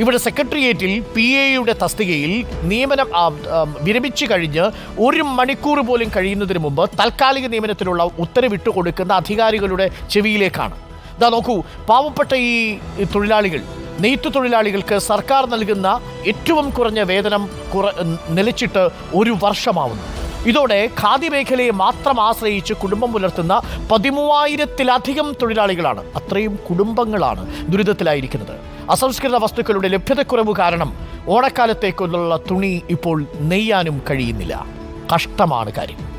ഇവിടെ സെക്രട്ടേറിയറ്റിൽ പി എയുടെ തസ്തികയിൽ നിയമനം വിരമിച്ചു കഴിഞ്ഞ് ഒരു മണിക്കൂർ പോലും കഴിയുന്നതിന് മുമ്പ് താൽക്കാലിക നിയമനത്തിനുള്ള ഉത്തരവിട്ട് കൊടുക്കുന്ന അധികാരികളുടെ ചെവിയിലേക്കാണ്. ഇതാ നോക്കൂ പാവപ്പെട്ട ഈ തൊഴിലാളികൾ നെയ്ത്തു തൊഴിലാളികൾക്ക് സർക്കാർ നൽകുന്ന ഏറ്റവും കുറഞ്ഞ വേതനം കുറ നിലച്ചിട്ട് ഒരു വർഷമാവുന്നു. ഇതോടെ ഖാദി മേഖലയെ മാത്രം ആശ്രയിച്ച് കുടുംബം പുലർത്തുന്ന പതിമൂവായിരത്തിലധികം തൊഴിലാളികളാണ്. അത്രയും കുടുംബങ്ങളാണ് ദുരിതത്തിലായിരിക്കുന്നത്. അസംസ്കൃത വസ്തുക്കളുടെ ലഭ്യതക്കുറവ് കാരണം ഓണക്കാലത്തേക്കുള്ള തുണി ഇപ്പോൾ നെയ്യാനും കഴിയുന്നില്ല. കഷ്ടമാണ് കാര്യം.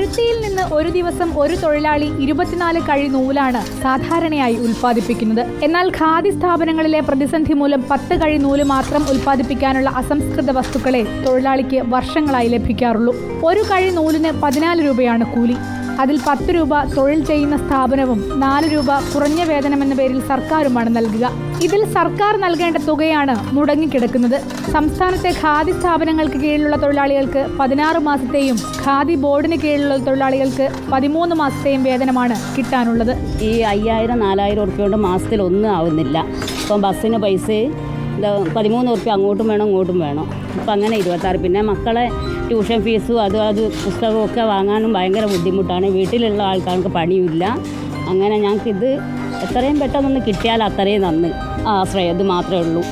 പരുത്തിയിൽ നിന്ന് ഒരു ദിവസം ഒരു തൊഴിലാളി ഇരുപത്തിനാല് കഴി നൂലാണ് സാധാരണയായി ഉൽപ്പാദിപ്പിക്കുന്നത്. എന്നാൽ ഖാദി സ്ഥാപനങ്ങളിലെ പ്രതിസന്ധി മൂലം പത്ത് കഴി നൂൽ മാത്രം ഉൽപ്പാദിപ്പിക്കാനുള്ള അസംസ്കൃത വസ്തുക്കളെ തൊഴിലാളിക്ക് വർഷങ്ങളായി ലഭിക്കാറുള്ളൂ. ഒരു കഴി നൂലിന് പതിനാല് രൂപയാണ് കൂലി. അതിൽ പത്ത് രൂപ തൊഴിൽ ചെയ്യുന്ന സ്ഥാപനവും നാല് രൂപ കുറഞ്ഞ വേതനം എന്ന പേരിൽ സർക്കാരുമാണ് നൽകുക. ഇതിൽ സർക്കാർ നൽകേണ്ട തുകയാണ് മുടങ്ങിക്കിടക്കുന്നത്. സംസ്ഥാനത്തെ ഖാദി സ്ഥാപനങ്ങൾക്ക് കീഴിലുള്ള തൊഴിലാളികൾക്ക് പതിനാറ് മാസത്തെയും ഖാദി ബോർഡിന് കീഴിലുള്ള തൊഴിലാളികൾക്ക് പതിമൂന്ന് മാസത്തെയും വേതനമാണ് കിട്ടാനുള്ളത്. ഈ അയ്യായിരം നാലായിരം ഉറുപ്പ്യ കൊണ്ട് മാസത്തിൽ ഒന്നും ആവുന്നില്ല. ഇപ്പം ബസ്സിന് പൈസ ഇതാ പതിമൂന്ന് ഉറുപ്പ്യ അങ്ങോട്ടും വേണം ഇങ്ങോട്ടും വേണം. അപ്പം അങ്ങനെ ഇരുപത്താറ്. പിന്നെ മക്കളെ ട്യൂഷൻ ഫീസും അതും അത് പുസ്തകവും ഒക്കെ വാങ്ങാനും ഭയങ്കര ബുദ്ധിമുട്ടാണ്. വീട്ടിലുള്ള ആൾക്കാർക്ക് പണിയില്ല അങ്ങനെ ഞങ്ങൾക്കിത് എത്രയും പെട്ടെന്നൊന്ന് കിട്ടിയാൽ അത്രയും നന്ന്. ആശ്രയം ഇത് മാത്രമേ ഉള്ളൂ.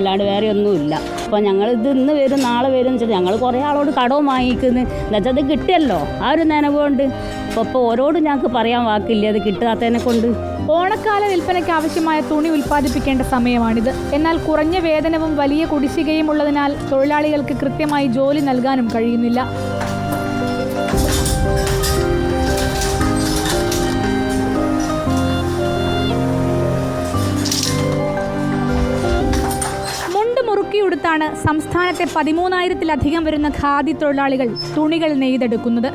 അല്ലാണ്ട് വേറെ ഒന്നുമില്ല. അപ്പോൾ ഞങ്ങൾ ഇത് ഇന്ന് വരും നാളെ വരും എന്ന് വെച്ചിട്ട് ഞങ്ങൾ കുറേ ആളോട് കടവും വാങ്ങിക്കുന്നു. എന്നുവെച്ചാൽ അത് കിട്ടിയല്ലോ. ആ ഒരു നനവുകൊണ്ട്. അപ്പോൾ ഇപ്പോൾ ഓരോടും ഞങ്ങൾക്ക് പറയാൻ വാക്കില്ല? അത് കിട്ടാത്തതിനെ കൊണ്ട്. ഓണക്കാല വിൽപ്പനയ്ക്ക് ആവശ്യമായ തുണി ഉൽപ്പാദിപ്പിക്കേണ്ട സമയമാണിത്. എന്നാൽ കുറഞ്ഞ വേതനവും വലിയ കുടിശ്ശികയും ഉള്ളതിനാൽ തൊഴിലാളികൾക്ക് കൃത്യമായി ജോലി നൽകാനും കഴിയുന്നില്ല. മുറുക്കിയുടുത്താണ് സംസ്ഥാനത്തെ പതിമൂന്നായിരത്തിലധികം വരുന്ന ഖാദി തൊഴിലാളികൾ തുണികൾ നെയ്തെടുക്കുന്നത്.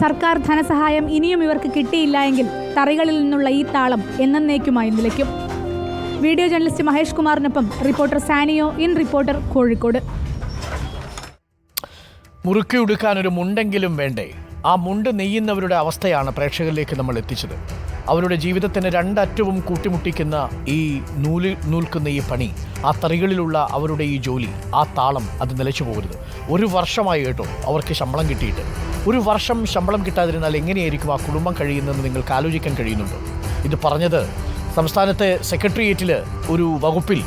സർക്കാർ ധനസഹായം ഇനിയും ഇവർക്ക് കിട്ടിയില്ല എങ്കിൽ തറികളിൽ നിന്നുള്ള ഈ താളം എന്നേക്കുമായി നിലയ്ക്കും. Video journalist Mahesh കുമാറിനൊപ്പം reporter Sanio in reporter Kozhikode. മുറുക്കി ഉടുക്കാൻ ഒരു മുണ്ടെങ്കിലും വേണ്ടേ? ആ മുണ്ട് നെയ്യുന്നവരുടെ അവസ്ഥയാണ് പ്രേക്ഷകരിലേക്ക് നമ്മൾ എത്തിച്ചത്. അവരുടെ ജീവിതത്തിന് രണ്ടറ്റവും കൂട്ടിമുട്ടിക്കുന്ന ഈ നൂൽ നൂൽക്കുന്ന ഈ പണി ആ തറികളിലുള്ള അവരുടെ ഈ ജോലി ആ താളം അത് നിലച്ചു പോകരുത്. ഒരു വർഷമായി കേട്ടോ അവർക്ക് ശമ്പളം കിട്ടിയിട്ട്. ഒരു വർഷം ശമ്പളം കിട്ടാതിരുന്നാൽ എങ്ങനെയായിരിക്കും ആ കുടുംബം കഴിയുന്നതെന്ന് നിങ്ങൾക്ക് ആലോചിക്കാൻ കഴിയുന്നുണ്ടോ? ഇത് പറഞ്ഞത് സംസ്ഥാനത്തെ സെക്രട്ടേറിയറ്റിൽ ഒരു വകുപ്പിൽ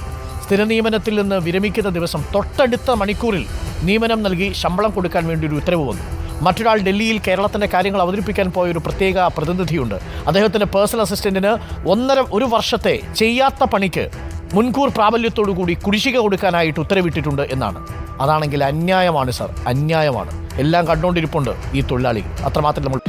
സ്ഥിര നിയമനത്തിൽ നിന്ന് വിരമിക്കുന്ന ദിവസം തൊട്ടടുത്ത മണിക്കൂറിൽ നിയമനം നൽകി ശമ്പളം കൊടുക്കാൻ വേണ്ടി ഒരു ഉത്തരവ് വന്നു. മറ്റൊരാൾ ഡൽഹിയിൽ കേരളത്തിന്റെ കാര്യങ്ങൾ അവതരിപ്പിക്കാൻ പോയ ഒരു പ്രത്യേക പ്രതിനിധിയുണ്ട്. അദ്ദേഹത്തിന്റെ പേഴ്സണൽ അസിസ്റ്റന്റിന് ഒന്നര ഒരു വർഷത്തെ ചെയ്യാത്ത പണിക്ക് മുൻകൂർ പ്രാബല്യത്തോടു കൂടി കുടിശ്ശിക കൊടുക്കാനായിട്ട് ഉത്തരവിട്ടിട്ടുണ്ട് എന്നാണ്. അതാണെങ്കിൽ അന്യായമാണ് സർ. അന്യായമാണ്. എല്ലാം കണ്ടുകൊണ്ടിരിപ്പുണ്ട് ഈ തൊഴിലാളികൾ. അത്രമാത്രം നമ്മൾ